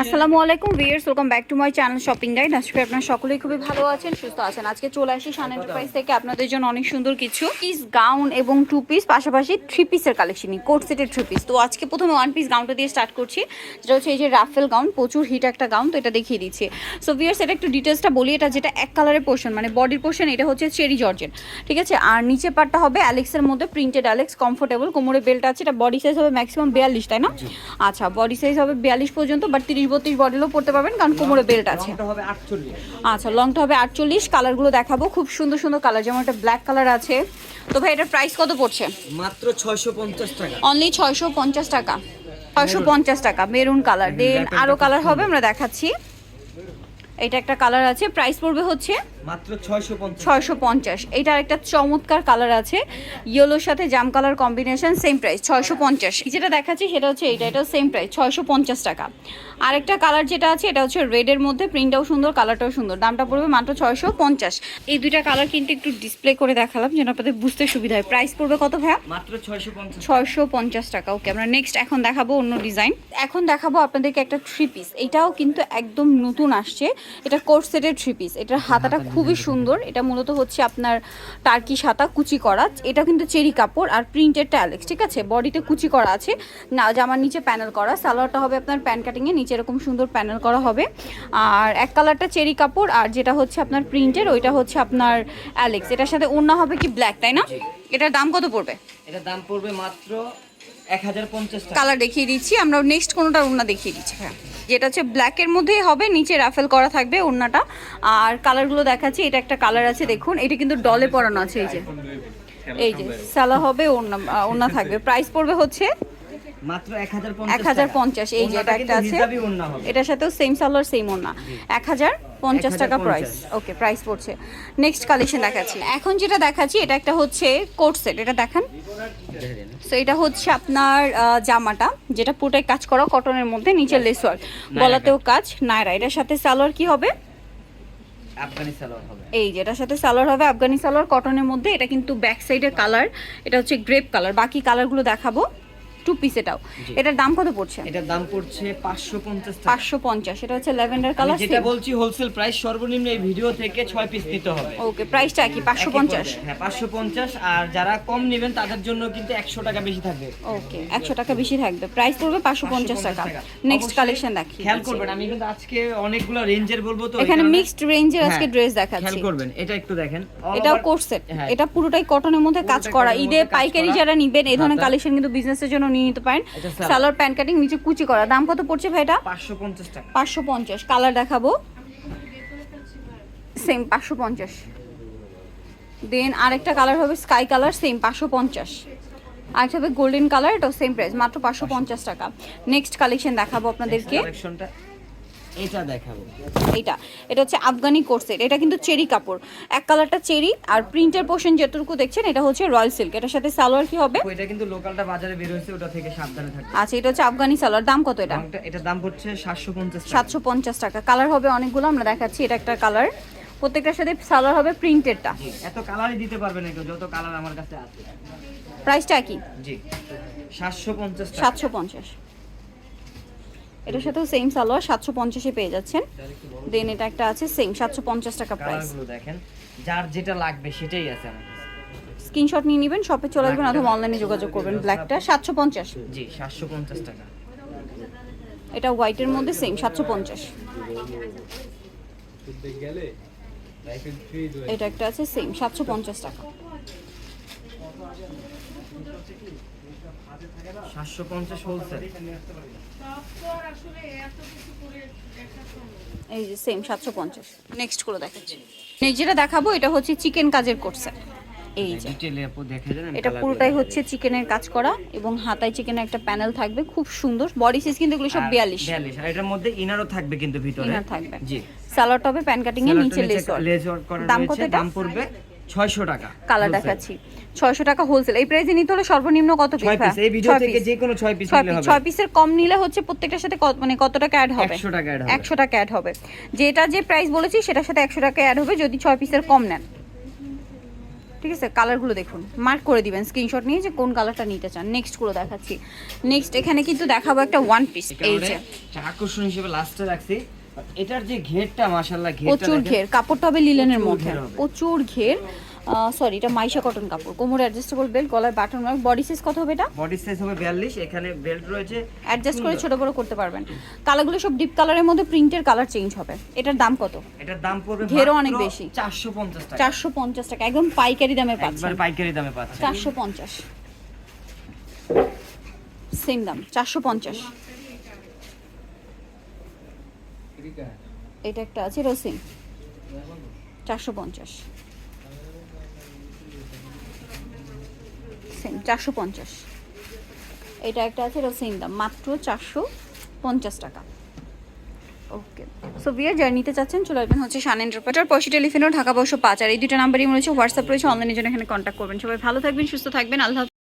আসসালামু আলাইকুম viewers welcome back to my channel shopping guide আজকে আপনারা সকলেই খুবই ভালো আছেন সুস্থ আছেন। আজকে চলে আসি সান এন্টারপ্রাইজ থেকে। আপনাদের জন্য অনেক সুন্দর কিছু। পিস গাউন এবং টু পিস পাশাপাশি থ্রি পিসের কালেকশনই কোট সেটের থ্রি পিস তো আজকে প্রথমে ওয়ান পিস গাউনটা দিয়ে স্টার্ট করছি। যেটা হচ্ছে এই যে রাফেল গাউন প্রচুর হিট একটা গাউন তো এটা দেখিয়ে দিচ্ছি। সো ভিয়ার্স এটা একটু ডিটেলসটা বলি। এটা যেটা এক কালারের পোর্শন মানে বডির পোর্শন এটা হচ্ছে চেরি জর্জেন ঠিক আছে? আর নিচে পাটটা হবে অ্যালেক্সের মধ্যে প্রিন্টেড অ্যালেক্স কমফোর্টেবল কোমরে বেল্ট আছে এটা বডি সাইজ হবে ম্যাক্সিমাম বিয়াল্লিশ তাই না? আচ্ছা বডি সাইজ হবে বিয়াল্লিশ পর্যন্ত বাট তিরিশ বত্রিশ বডেলও পড়তে পারবেন কারণ কোমরে বেল্ট আছে। লংটা হবে 48 আচ্ছা লংটা হবে আটচল্লিশ। কালারগুলো দেখাবো খুব সুন্দর সুন্দর কালার যেমন একটা ব্ল্যাক কালার আছে। তো ভাই এটার প্রাইস কত পড়ছে? মাত্র 650 টাকা। অনলি ছয়শো পঞ্চাশ টাকা। ছয়শো পঞ্চাশ টাকা মেরুন কালার দেন আরও কালার হবে আমরা দেখাচ্ছি। এটা একটা কালার আছে প্রাইস পড়বে হচ্ছে মাত্র 650 ছয়শো পঞ্চাশ। এইটার একটা চমৎকার কালার আছে। ইয়েলোর সাথে জাম কালার কম্বিনেশন সেম প্রাইস ছয়শো পঞ্চাশ। যেটা দেখাচ্ছি সেটা হচ্ছে এইটা এটাও সেম প্রাইস ছয়শো পঞ্চাশ টাকা। আরেকটা কালার যেটা আছে এটা হচ্ছে রেডের মধ্যে প্রিন্টটাও সুন্দর কালারটাও সুন্দর। দামটা পড়বে মাত্র ছয়শো পঞ্চাশ। এই দুইটা কালার কিন্তু একটু ডিসপ্লে করে দেখালাম যেন আপনাদের বুঝতে সুবিধা হয়। প্রাইস পড়বে কত ভাইয়া? মাত্র 650 ছয়শো পঞ্চাশ টাকা ওকে আমরা নেক্সট এখন দেখাবো অন্য ডিজাইন এখন দেখাবো আপনাদেরকে একটা থ্রি পিস এটাও কিন্তু একদম নতুন আসছে। এটা কোর্ট সেটের থ্রি পিস এটার হাতাটা খুবই সুন্দর। এটা মূলত হচ্ছে আপনার টার্কি সাতা কুচি করা। এটা কিন্তু চেরি কাপড় আর প্রিন্টেড ট্যালেক্স ঠিক আছে? বডিতে কুচি করা আছে। না জামার নিচে প্যানেল করা। সালোয়ারটা হবে আপনার প্যান কাটিংয়ে নিচে এরকম সুন্দর প্যানেল করা হবে। আর এক কালারটা চেরি কাপড় আর যেটা হচ্ছে আপনার প্রিন্টের ওইটা হচ্ছে আপনার অ্যালেক্স। এটার সাথে ওড়না হবে কি ব্ল্যাক তাই না? এটার দাম কত পড়বে? এটার দাম পড়বে মাত্র 1050 টাকা। কালার দেখিয়ে দিচ্ছি আমরা নেক্সট কোনোটা ওড়না দেখিয়ে দিচ্ছি হ্যাঁ। যেটা হচ্ছে ব্ল্যাকের মধ্যেই হবে নিচে রাফেল করা থাকবে ওড়নাটা। আর কালারগুলো দেখাচ্ছি এটা একটা কালার আছে দেখুন এটা কিন্তু ডলে পরানো আছে এই যে। এই যে সালা হবে ওড়না ওড়না থাকবে। প্রাইস পড়বে হচ্ছে মাত্র 1050 এই যে এটা একটা আছে। ওন্না এটার সাথেও সেম সালোয়ার সেম হাজার পঞ্চাশ টাকা প্রাইস ওকে প্রাইস পড়ছে। নেক্সট কালেকশন দেখাচ্ছি। এখন যেটা দেখাচ্ছি এটা একটা হচ্ছে কোট সেট এটা দেখান। সো এটা হচ্ছে আপনার জামাটা যেটা পুরোটাই কাজ করা কটনের মধ্যে নিচে লেস ওয়ার্ক গলাতেও কাজ নায়রা এটার সাথে সালোয়ার কি হবে? আফগানি সালোয়ার হবে। এই যে এটার সাথে সালোয়ার হবে আফগানি সালোয়ার। কটনের মধ্যে এটা কিন্তু ব্যাক সাইডের কালার এটা হচ্ছে গ্রেপ কালার বাকি কালারগুলো দেখাবো। টু পিস এটাও। এটার দাম কত পড়ছে? এটার দাম পড়ছে 550 টাকা। পাঁচশো পঞ্চাশ এটা হচ্ছে ল্যাভেন্ডার কালার যেটা বলছি হোলসেল প্রাইস সর্বনিম্ন এই ভিডিও থেকে 6 পিস নিতে হবে। ওকে প্রাইসটা কি পাঁচশো একই পঞ্চাশ? পর্যায়ে। হ্যাঁ 550 আর যারা কম নেবেন তাদের জন্য কিন্তু 100 টাকা বেশি থাকবে। ওকে একশো টাকা বেশি থাকবে। প্রাইস পড়বে পাঁচশো পঞ্চাশ টাকা। নেক্সট কালেকশন দেখি খেয়াল করবেন আমি কিন্তু আজকে অনেকগুলো রেঞ্জের বলব তো এখানে মিক্সড রেঞ্জের আজকে হ্যাঁ, ড্রেস খেয়াল করবেন এটা একটু দেখেন। এটাও over- কোর্স সেট হ্যাঁ। এটা পুরোটাই কটনের মধ্যে কাজ করা। ঈদে পাইকারি যারা নিবেন এই ধরনের কালেকশন কিন্তু বিজনেসের জন্য নিয়ে নিতে পারেন। সালোয়ার। প্যান্ট কাটিং নিচে কুচি করা। দাম কত পড়ছে ভাই এটা? 550 টাকা। পাঁচশো পঞ্চাশ। কালার দেখাবো। সেম পাঁচশো পঞ্চাশ। দেন আরেকটা কালার হবে স্কাই কালার সেম পাঁচশো পঞ্চাশ। আরেকটা হবে গোল্ডেন কালার এটাও সেম প্রাইস মাত্র পাঁচশো পঞ্চাশ টাকা। নেক্সট কালেকশন দেখাবো আপনাদেরকে। কালেকশনটা এটা দেখাবো। এইটা। এটা হচ্ছে আফগানি কোর্সেট এটা কিন্তু চেরি কাপড়। এক কালারটা চেরি আর প্রিন্টের পোর্শন যেটুকু দেখছেন এটা হচ্ছে রয়্যাল সিল্ক। এটার সাথে সালোয়ার কি হবে? এটা কিন্তু লোকালটা বাজারে বের হয়েছে ওটা থেকে সাবধানে থাকবে। আচ্ছা এটা হচ্ছে আফগানি সালোয়ার। দাম কত এটা? এটার দাম পড়ছে 750 টাকা। সাতশো পঞ্চাশ টাকা। কালার হবে অনেকগুলো আমরা দেখাচ্ছি এটা একটা কালার। প্রত্যেকটার সাথে সালোয়ার হবে প্রিন্টেডটা। এত কালারই দিতে যত কালার আমার কাছে আছে। প্রাইসটা কি? জি 750 টাকা। সাতশো পঞ্চাশ। এটার সাথেও সেম সালোয়ার সাতশো পঞ্চাশে পেয়ে যাচ্ছেন। দেন এটা একটা আছে সেম সাতশো পঞ্চাশ টাকা প্রাইস দেখেন যার যেটা লাগবে সেটাই আছে স্ক্রিনশট নিয়ে নেবেন শপে চলে আসবেন অথবা অনলাইনে যোগাযোগ করবেন ব্ল্যাকটা সাতশো পঞ্চাশ। জি 750 টাকা। এটা হোয়াইটের মধ্যে সেম সাতশো পঞ্চাশ। এটা একটা আছে সেম সাতশো পঞ্চাশ টাকা। 750 হোলসেল এই যে সেম সাতশো পঞ্চাশ। নেক্সট করে দেখাচ্ছি। নেক্সট যেটা দেখাবো এটা হচ্ছে চিকেন কাজের কোর্সে এই যে। ডিটেইলে আপু দেখে যান আমি এটা পুরোটাই হচ্ছে চিকেনের কাজ করা এবং হাতায় চিকেনের একটা প্যানেল থাকবে খুব সুন্দর। বডি সাইজ কিন্তু এগুলো সব আর বিয়াল্লিশ। 42 আর এটার মধ্যে ইনারও থাকবে কিন্তু ভিতরে। ইনার থাকবে। জি। সালোয়ার টপে প্যান কাটিং এর নিচে লেস লেস ওয়ার্ক দাম কত দাম পড়বে? 600 টাকা কালার দেখাচ্ছি। ছয়শো টাকা হোলসেল এই প্রাইসে নিতে হলে সর্বনিম্ন কত পিস ছয় পিস এই ভিডিও থেকে যে কোনো 6 পিস নিলে হবে। ছয় পিসের কম নিলে হচ্ছে প্রত্যেকটার সাথে কত- মানে কত টাকা অ্যাড হবে? 100 টাকা অ্যাড হবে। একশো টাকা অ্যাড হবে। যেটা যে প্রাইস বলেছি সেটার সাথে একশো টাকা অ্যাড হবে যদি ছয় পিসের কম নেন। ঠিক আছে? কালারগুলো দেখুন। মার্ক করে দিবেন। স্ক্রিনশট নিয়ে যে কোন কালারটা নিতে চান। নেক্সটগুলো দেখাচ্ছি। নেক্সট এখানে কিন্তু দেখাবো একটা ওয়ান পিস এই যে। আকর্ষণ হিসেবে লাস্টে রাখছি। এটার যে ঘেরটা মাশাআল্লাহ ঘেরটা প্রচুর ঘের কাপড়টা হবে লিলেনের মধ্যে। প্রচুর ঘের। সরি এটা মাইশা কটন কাপড়। কোমরে অ্যাডজাস্টেবল বেল্ট গলায় বাটন মার্ক বডি সাইজ কত হবে এটা? বডি সাইজ হবে 42 এখানে বেল্ট রয়েছে অ্যাডজাস্ট করে। ছোট বড় করতে পারবেন। কালারগুলো সব ডিপ কালারের মধ্যে প্রিন্টের কালার চেঞ্জ হবে। এটার দাম কত? এটার দাম পড়বে ঘেরও অনেক বেশি। 450 টাকা। চারশো পঞ্চাশ টাকা। একদম পাইকারি দামে পাচ্ছেন। একবার পাইকারি দামে পাচ্ছেন। চারশো পঞ্চাশ। সেম দাম চারশো পঞ্চাশ। এটা একটা আছে রসিম চারশো পঞ্চাশ। চারশো পঞ্চাশ। এটা একটা আছে সেম দাম। মাত্র চারশো পঞ্চাশ টাকা। ওকে। সো বিয়ার যারা নিতে চাচ্ছেন চলে আসবেন হচ্ছে শান এন্টারপ্রাইজার পয়সা টেলিফোনও ঢাকা বসো পাঁচ। আর এই দুটো নাম্বারই রয়েছে হোয়াটসঅ্যাপ রয়েছে। অনলাইনের জন্য এখানে কন্ট্যাক্ট করবেন। সবাই ভালো থাকবেন, সুস্থ থাকবেন। আল্লাহ।